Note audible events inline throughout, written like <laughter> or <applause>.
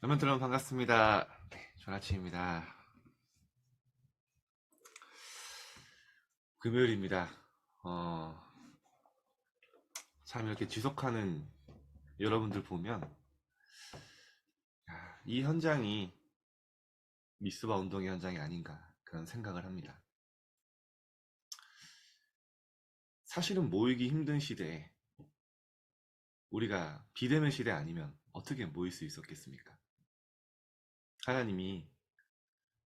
여러분 여러분 반갑습니다. 네, 아침입니다. 금요일입니다. 어, 참 이렇게 지속하는 여러분들 보면 야, 이 현장이 미스바 운동의 현장이 아닌가 그런 생각을 합니다. 사실은 모이기 힘든 시대에 우리가 비대면 시대 아니면 어떻게 모일 수 있었겠습니까? 하나님이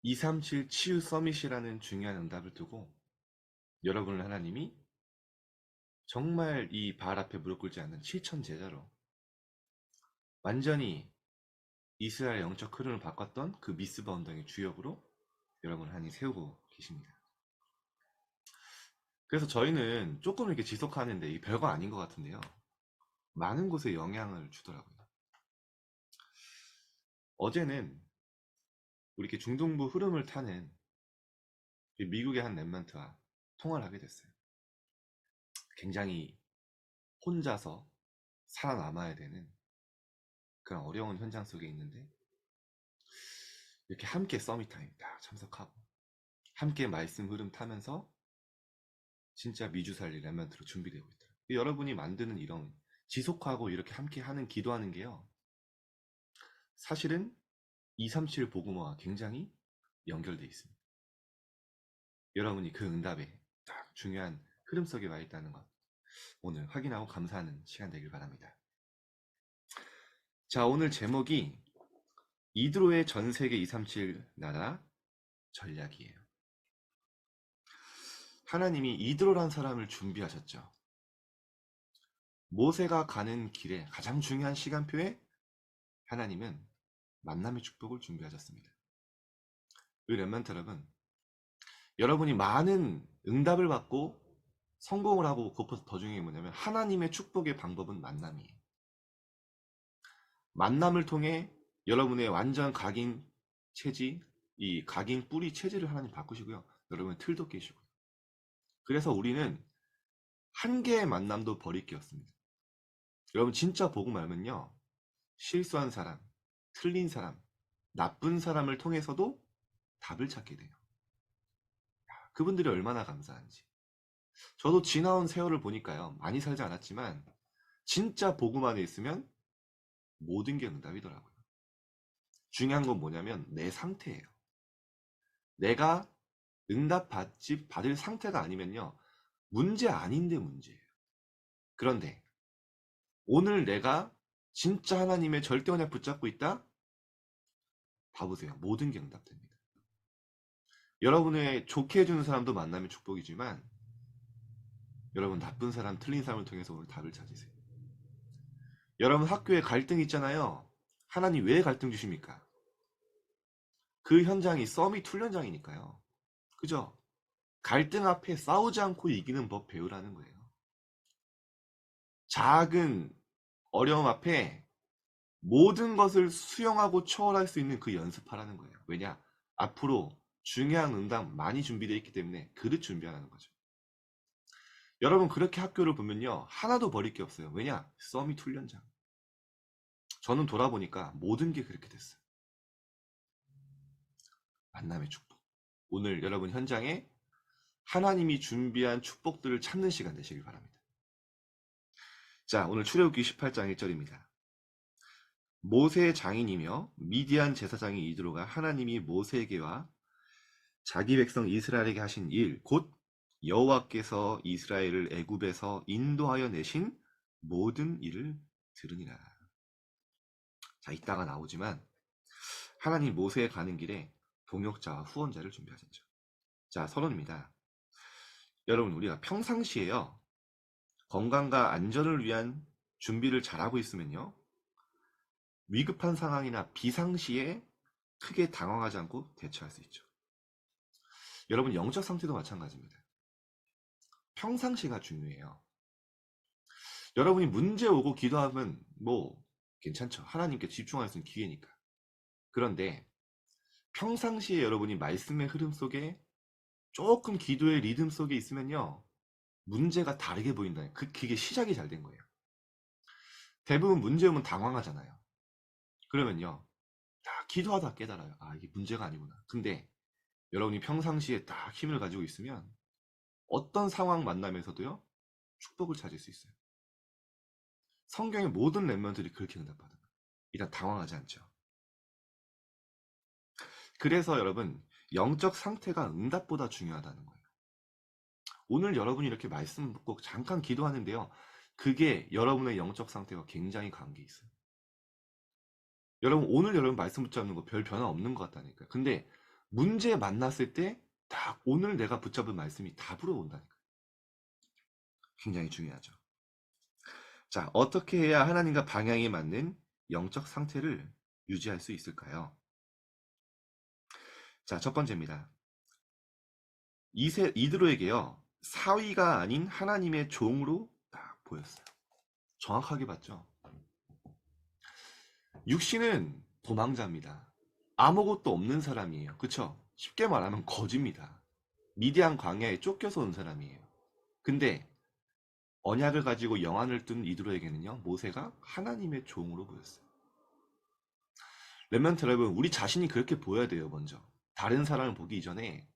237 치유 서밋이라는 중요한 응답을 두고 여러분을 하나님이 정말 이 발 앞에 무릎 꿇지 않는 7천 제자로 완전히 이스라엘 영적 흐름을 바꿨던 그 미스바 운동의 주역으로 여러분을 하나님 세우고 계십니다. 그래서 저희는 조금 이렇게 지속하는데 이 별거 아닌 것 같은데요. 많은 곳에 영향을 주더라고요. 어제는 우리 이렇게 중동부 흐름을 타는 이 미국의 한 랩런트와 통화를 하게 됐어요. 굉장히 혼자서 살아남아야 되는 그런 어려운 현장 속에 있는데 이렇게 함께 서밋타임 딱 참석하고 함께 말씀 흐름 타면서 진짜 미주살리 랩런트로 준비되고 있더라고요. 여러분이 만드는 이런 지속하고 이렇게 함께 하는 기도하는 게요. 사실은 237 복음화와 굉장히 연결되어 있습니다. 여러분이 그 응답에 딱 중요한 흐름 속에 와 있다는 것 오늘 확인하고 감사하는 시간 되길 바랍니다. 자, 오늘 제목이 이드로의 전 세계 237 나라 전략이에요. 하나님이 이드로란 사람을 준비하셨죠. 모세가 가는 길에 가장 중요한 시간표에 하나님은 만남의 축복을 준비하셨습니다. 우리 랩런트 여러분, 여러분이 많은 응답을 받고 성공을 하고 그것보다 더 중요한 게 뭐냐면 하나님의 축복의 방법은 만남이에요. 만남을 통해 여러분의 완전 각인 체지, 이 각인 뿌리 체질을 하나님 바꾸시고요. 여러분의 틀도 깨시고요. 그래서 우리는 한 개의 만남도 버릴 게 없습니다. 여러분 진짜 보고 말면요. 실수한 사람, 틀린 사람, 나쁜 사람을 통해서도 답을 찾게 돼요. 야, 그분들이 얼마나 감사한지. 저도 지나온 세월을 보니까요. 많이 살지 않았지만 진짜 복음 안에 있으면 모든 게 응답이더라고요. 중요한 건 뭐냐면 내 상태예요. 내가 응답 받지 받을 상태가 아니면요. 문제 아닌데 문제예요. 그런데 오늘 내가 진짜 하나님의 절대 언약 붙잡고 있다? 봐보세요. 모든 게 응답됩니다. 여러분의 좋게 해주는 사람도 만나면 축복이지만 여러분 나쁜 사람, 틀린 사람을 통해서 오늘 답을 찾으세요. 여러분 학교에 갈등 있잖아요. 하나님 왜 갈등 주십니까? 그 현장이 썸이 툴 현장이니까요. 그죠? 갈등 앞에 싸우지 않고 이기는 법 배우라는 거예요. 작은 어려움 앞에 모든 것을 수용하고 초월할 수 있는 그 연습하라는 거예요. 왜냐? 앞으로 중요한 응답 많이 준비되어 있기 때문에 그릇 준비하라는 거죠. 여러분 그렇게 학교를 보면요. 하나도 버릴 게 없어요. 왜냐? 썸이 툴련장. 저는 돌아보니까 모든 게 그렇게 됐어요. 만남의 축복. 오늘 여러분 현장에 하나님이 준비한 축복들을 찾는 시간 되시길 바랍니다. 자, 오늘 출애굽기 18장 1절입니다. 모세의 장인이며 미디안 제사장인 이드로가 하나님이 모세에게와 자기 백성 이스라엘에게 하신 일, 곧 여호와께서 이스라엘을 애굽에서 인도하여 내신 모든 일을 들으니라. 자, 이따가 나오지만 하나님 모세에 가는 길에 동역자와 후원자를 준비하셨죠. 자, 서론입니다. 여러분, 우리가 평상시에요. 건강과 안전을 위한 준비를 잘하고 있으면요. 위급한 상황이나 비상시에 크게 당황하지 않고 대처할 수 있죠. 여러분, 영적 상태도 마찬가지입니다. 평상시가 중요해요. 여러분이 문제 오고 기도하면 뭐 괜찮죠. 하나님께 집중할 수 있는 기회니까. 그런데 평상시에 여러분이 말씀의 흐름 속에 조금 기도의 리듬 속에 있으면요. 문제가 다르게 보인다. 그, 그게 시작이 잘 된 거예요. 대부분 문제 오면 당황하잖아요. 그러면요. 딱 기도하다 깨달아요. 아, 이게 문제가 아니구나. 근데 여러분이 평상시에 딱 힘을 가지고 있으면 어떤 상황 만남에서도요, 축복을 찾을 수 있어요. 성경의 모든 랩런들이 그렇게 응답받은 거예요. 일단 당황하지 않죠. 그래서 여러분, 영적 상태가 응답보다 중요하다는 거예요. 오늘 여러분이 이렇게 말씀 듣고 잠깐 기도하는데요. 그게 여러분의 영적 상태와 굉장히 관계 있어요. 여러분, 오늘 여러분 말씀 붙잡는 거 별 변화 없는 것 같다니까요. 근데 문제 만났을 때 딱 오늘 내가 붙잡은 말씀이 답으로 온다니까요. 굉장히 중요하죠. 자, 어떻게 해야 하나님과 방향이 맞는 영적 상태를 유지할 수 있을까요? 자, 첫 번째입니다. 이세, 이드로에게요, 사위가 아닌 하나님의 종으로 딱 보였어요. 정확하게 봤죠? 육신은 도망자입니다. 아무것도 없는 사람이에요. 그쵸? 쉽게 말하면 거지입니다. 미디안 광야에 쫓겨서 온 사람이에요. 근데 언약을 가지고 영안을 뜬 이드로에게는요, 모세가 하나님의 종으로 보였어요. 렘런트 여러분, 우리 자신이 그렇게 보여야 돼요, 먼저. 다른 사람을 보기 이전에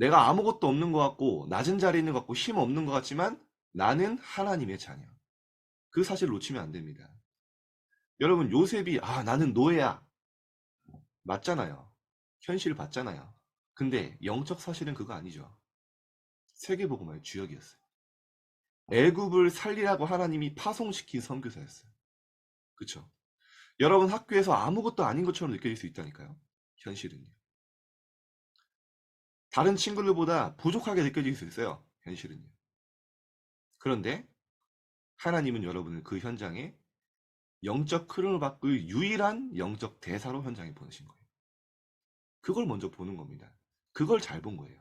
내가 아무것도 없는 것 같고, 낮은 자리에 있는 것 같고, 힘 없는 것 같지만 나는 하나님의 자녀. 그 사실 놓치면 안 됩니다. 여러분, 요셉이, 아, 나는 노예야. 맞잖아요. 현실 봤잖아요. 근데 영적 사실은 그거 아니죠. 세계복음화의 주역이었어요. 애굽을 살리라고 하나님이 파송시킨 선교사였어요. 그쵸? 여러분 학교에서 아무것도 아닌 것처럼 느껴질 수 있다니까요. 현실은요. 다른 친구들보다 부족하게 느껴질 수 있어요. 현실은요. 그런데 하나님은 여러분을 그 현장에 영적 흐름을 바꿀 유일한 영적 대사로 현장에 보내신 거예요. 그걸 먼저 보는 겁니다. 그걸 잘 본 거예요.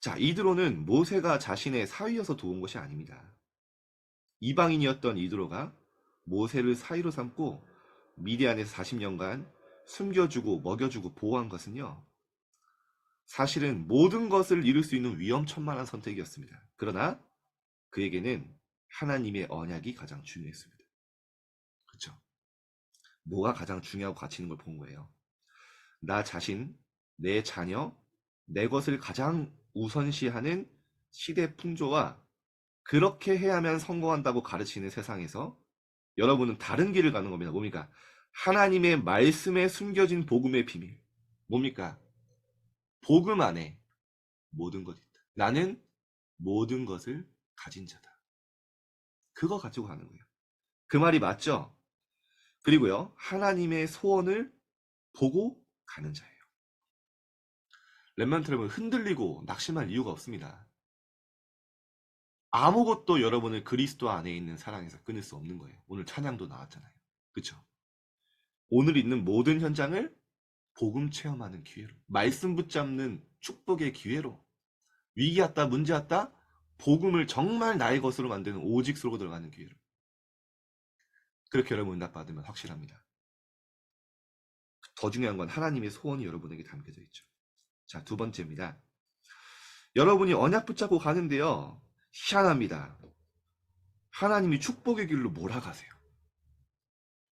자, 이드로는 모세가 자신의 사위여서 도운 것이 아닙니다. 이방인이었던 이드로가 모세를 사위로 삼고 미디안에서 40년간 숨겨주고 먹여주고 보호한 것은요. 사실은 모든 것을 이룰 수 있는 위험천만한 선택이었습니다. 그러나 그에게는 하나님의 언약이 가장 중요했습니다. 그렇죠? 뭐가 가장 중요하고 가치 있는 걸 본 거예요. 나 자신, 내 자녀, 내 것을 가장 우선시하는 시대 풍조와 그렇게 해야만 성공한다고 가르치는 세상에서 여러분은 다른 길을 가는 겁니다. 뭡니까? 하나님의 말씀에 숨겨진 복음의 비밀. 뭡니까? 복음 안에 모든 것이 있다. 나는 모든 것을 가진 자다. 그거 가지고 가는 거예요. 그 말이 맞죠? 그리고요, 하나님의 소원을 보고 가는 자예요. 랩만트랩은 흔들리고 낙심할 이유가 없습니다. 아무것도 여러분을 그리스도 안에 있는 사랑에서 끊을 수 없는 거예요. 오늘 찬양도 나왔잖아요. 그쵸? 오늘 있는 모든 현장을 복음 체험하는 기회로, 말씀 붙잡는 축복의 기회로, 위기 왔다, 문제 왔다, 복음을 정말 나의 것으로 만드는 오직 쏘고 들어가는 기회로. 그렇게 여러분 응답 받으면 확실합니다. 더 중요한 건 하나님의 소원이 여러분에게 담겨져 있죠. 자, 두 번째입니다. 여러분이 언약 붙잡고 가는데요. 희한합니다. 하나님이 축복의 길로 몰아가세요.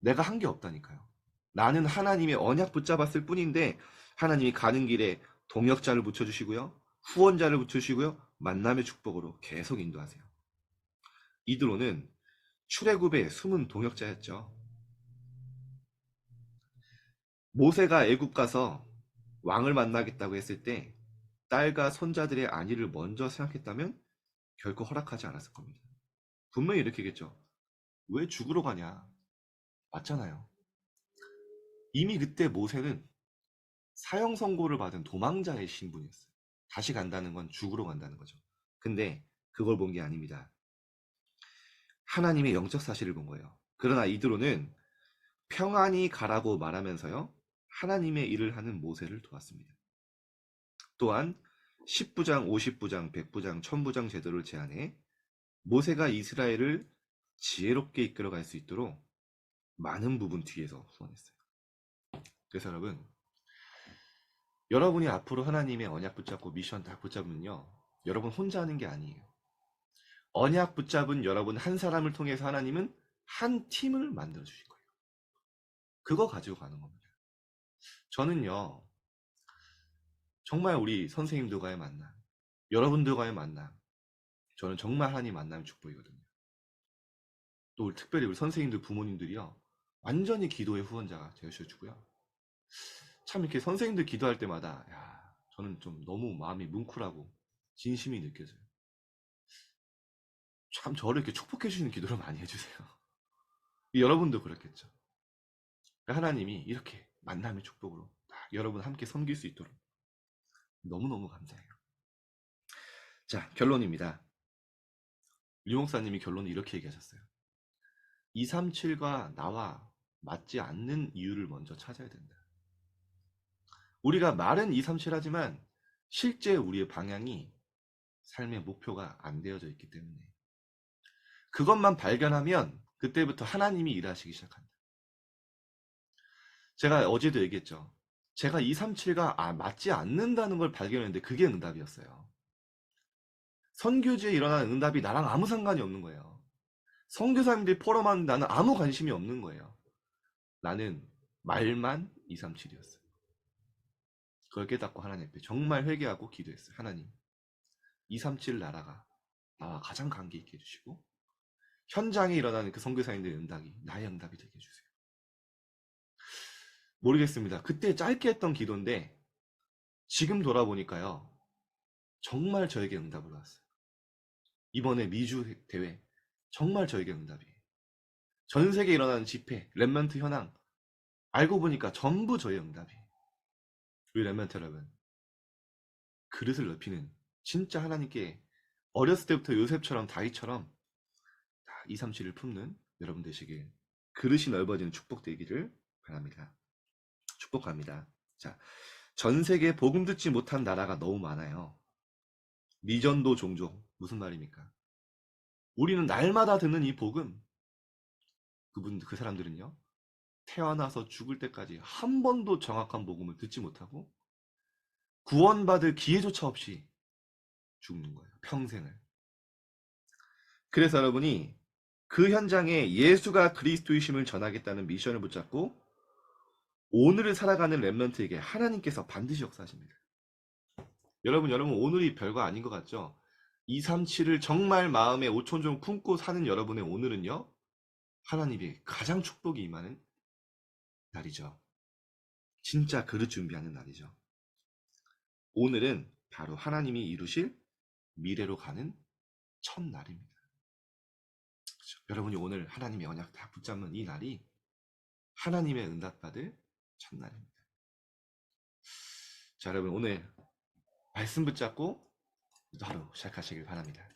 내가 한 게 없다니까요. 나는 하나님의 언약 붙잡았을 뿐인데 하나님이 가는 길에 동역자를 붙여주시고요. 후원자를 붙여주시고요. 만남의 축복으로 계속 인도하세요. 이드로는 출애굽의 숨은 동역자였죠. 모세가 애굽 가서 왕을 만나겠다고 했을 때 딸과 손자들의 안위를 먼저 생각했다면 결코 허락하지 않았을 겁니다. 분명히 이렇게 겠죠. 왜 죽으러 가냐? 맞잖아요. 이미 그때 모세는 사형 선고를 받은 도망자의 신분이었어요. 다시 간다는 건 죽으러 간다는 거죠. 근데 그걸 본 게 아닙니다. 하나님의 영적 사실을 본 거예요. 그러나 이드로는 평안히 가라고 말하면서요. 하나님의 일을 하는 모세를 도왔습니다. 또한 10부장, 50부장, 100부장, 1000부장 제도를 제안해 모세가 이스라엘을 지혜롭게 이끌어갈 수 있도록 많은 부분 뒤에서 후원했어요. 그래서 여러분, 여러분이 앞으로 하나님의 언약 붙잡고 미션 다 붙잡으면요. 여러분 혼자 하는 게 아니에요. 언약 붙잡은 여러분 한 사람을 통해서 하나님은 한 팀을 만들어 주실 거예요. 그거 가지고 가는 겁니다. 저는요, 정말 우리 선생님들과의 만남, 여러분들과의 만남, 저는 정말 하나님 만남의 축복이거든요. 또 특별히 우리 선생님들 부모님들이요, 완전히 기도의 후원자가 되셔주고요. 참 이렇게 선생님들 기도할 때마다, 야, 저는 좀 너무 마음이 뭉클하고 진심이 느껴져요. 참 저를 이렇게 축복해 주시는 기도를 많이 해주세요. <laughs> 여러분도 그렇겠죠. 하나님이 이렇게 만남의 축복으로 딱 여러분 함께 섬길 수 있도록 너무너무 감사해요. 자, 결론입니다. 유목사님이 결론을 이렇게 얘기하셨어요. 237과 나와 맞지 않는 이유를 먼저 찾아야 된다. 우리가 말은 237 하지만 실제 우리의 방향이 삶의 목표가 안 되어져 있기 때문에 그것만 발견하면 그때부터 하나님이 일하시기 시작한다. 제가 어제도 얘기했죠. 제가 237가 아, 맞지 않는다는 걸 발견했는데 그게 응답이었어요. 선교지에 일어나는 응답이 나랑 아무 상관이 없는 거예요. 선교사님들이 포럼하는 나는 아무 관심이 없는 거예요. 나는 말만 237이었어요. 그걸 깨닫고 하나님 앞에 정말 회개하고 기도했어요. 하나님, 237 나라가 나와 가장 관계 있게 해주시고 현장에 일어나는 그 선교사님들의 응답이 나의 응답이 되게 해주세요. 모르겠습니다. 그때 짧게 했던 기도인데 지금 돌아보니까요. 정말 저에게 응답을 왔어요. 이번에 미주 대회 정말 저에게 응답이에요. 전 세계에 일어나는 집회, 랩런트 현황 알고 보니까 전부 저의 응답이에요. 랩런트 여러분 그릇을 넓히는 진짜 하나님께 어렸을 때부터 요셉처럼 다윗처럼 2, 3, 7을 품는 여러분 되시길 그릇이 넓어지는 축복 되기를 바랍니다. 축복합니다. 자, 전 세계에 복음 듣지 못한 나라가 너무 많아요. 미전도 종족 무슨 말입니까? 우리는 날마다 듣는 이 복음 그분 그 사람들은요 태어나서 죽을 때까지 한 번도 정확한 복음을 듣지 못하고 구원받을 기회조차 없이 죽는 거예요 평생을 그래서 여러분이 그 현장에 예수가 그리스도이심을 전하겠다는 미션을 붙잡고 오늘을 살아가는 랩런트에게 하나님께서 반드시 역사하십니다. 여러분, 여러분 오늘이 별거 아닌 것 같죠? 237을 정말 마음에 오촌종 품고 사는 여러분의 오늘은요. 하나님의 가장 축복이 임하는 날이죠. 진짜 그릇 준비하는 날이죠. 오늘은 바로 하나님이 이루실 미래로 가는 첫날입니다. 그렇죠? 여러분이 오늘 하나님의 언약 다 붙잡는 이 날이 하나님의 응답받을 첫날입니다. 자, 여러분 오늘 말씀 붙잡고 하루 시작하시길 바랍니다.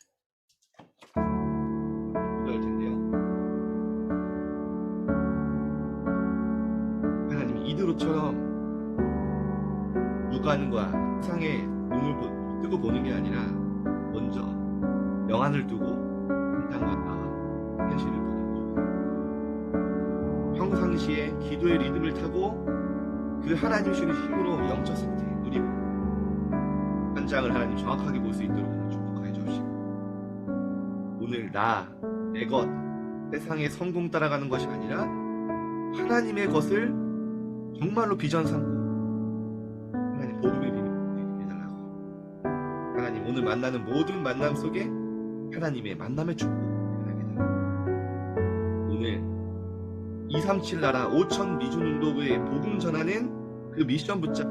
이드로처럼 육안과 세상의 눈을 보- 뜨고 보는 게 아니라 먼저 영안을 두고 이 땅과 나와 현실을 보는 거죠. 평상시에 기도의 리듬을 타고 그 하나님 주는 힘으로 영적 상태 누리고 현장을 하나님 정확하게 볼 수 있도록 축복하여 주시고. 오늘 나, 내 것, 세상의 성공 따라가는 것이 아니라 하나님의 것을 정말로 비전 삼고 하나님 복음의 비밀을 해달라고. 하나님 오늘 만나는 모든 만남 속에 하나님의 만남의 축복 해달라고. 오늘 237 나라 5천 미주 운동부의 복음 전하는 그 미션 붙잡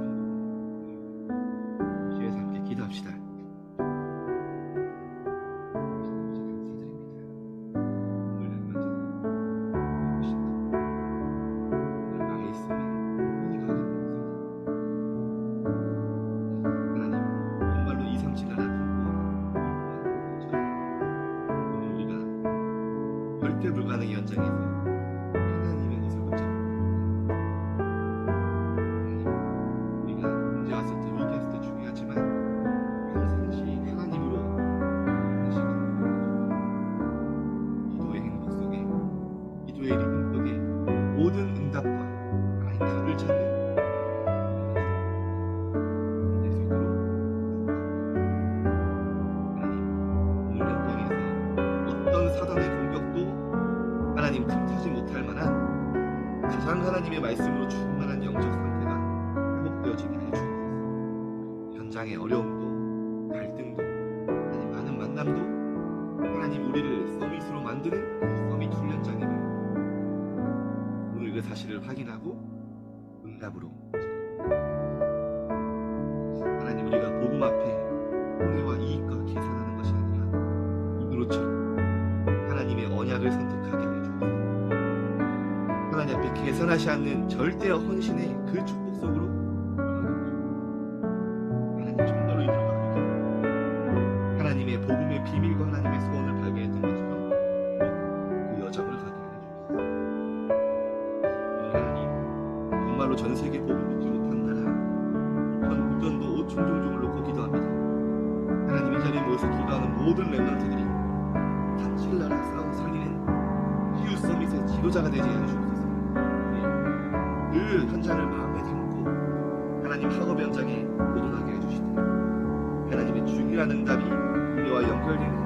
만드는 그 서밋 훈련장임을 오늘 그 사실을 확인하고 응답으로. 하나님 우리가 복음 앞에 손해와 이익과 계산하는 것이 아니라 이그로처럼 하나님의 언약을 선택하게 주옵소서. 하나님 앞에 계산하지 않는 절대 헌신의 그 축복 속으로 정말로 전 세계 복음 믿지 못한 나라 전 국전도 오충 종족을 놓고 기도합니다. 하나님 이 자리에 모여서 기도하는 모든 랩런트들이 37나라 싸움 살리는 희우 서밋의 지도자가 주옵소서. 예. 그 현장을 마음에 담고 하나님 학업 현장에 보존하게 해주시되 하나님의 중요한 응답이 우리와 연결되는